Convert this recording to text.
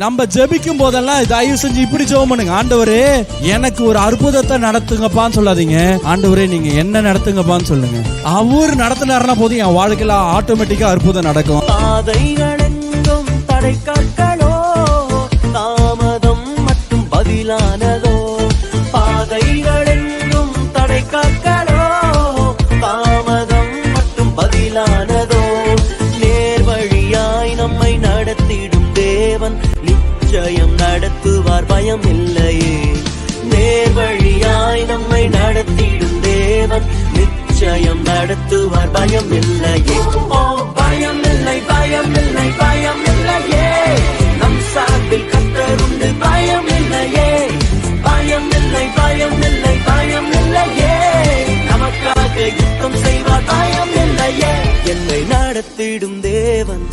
நம்ம ஜெபிக்கும் போதெல்லாம் தயவு செஞ்சு இப்படி ஜெபம் பண்ணுங்க. ஆண்டவரே எனக்கு ஒரு அற்புதத்தை நடத்துங்கப்பான்னு சொல்லாதீங்க. ஆண்டவரே நீங்க என்ன நடத்துங்கப்பான்னு சொல்லுங்க. அவர் நடத்தினாருன்னா போதும் என் வாழ்க்கையில ஆட்டோமேட்டிக்கா அற்புதம் நடக்கும். பாதைகளெங்கும் தடை கற்களோ தாமதம் மட்டும் பதிலானதோ பாதைகளெங்கும் தடை கற்களோ தாமதம் மட்டும் பதிலானதோ தேவன் நிச்சயம் நடத்துவார். பயம் இல்லையே நேர்வழியாய் நம்மை நடத்திடும் தேவன் நிச்சயம் நடத்துவார். பயம் இல்லையே பயம் இல்லை பயம் இல்லை பயம் இல்லையே நம் சார்பில் கத்தருண்டு பயம் இல்லையே பயம் இல்லை பயம் இல்லை பயம் இல்லையே நமக்காக யுத்தம் செய்வார். பயம் இல்லையே என்னை நடத்திடும் தேவன்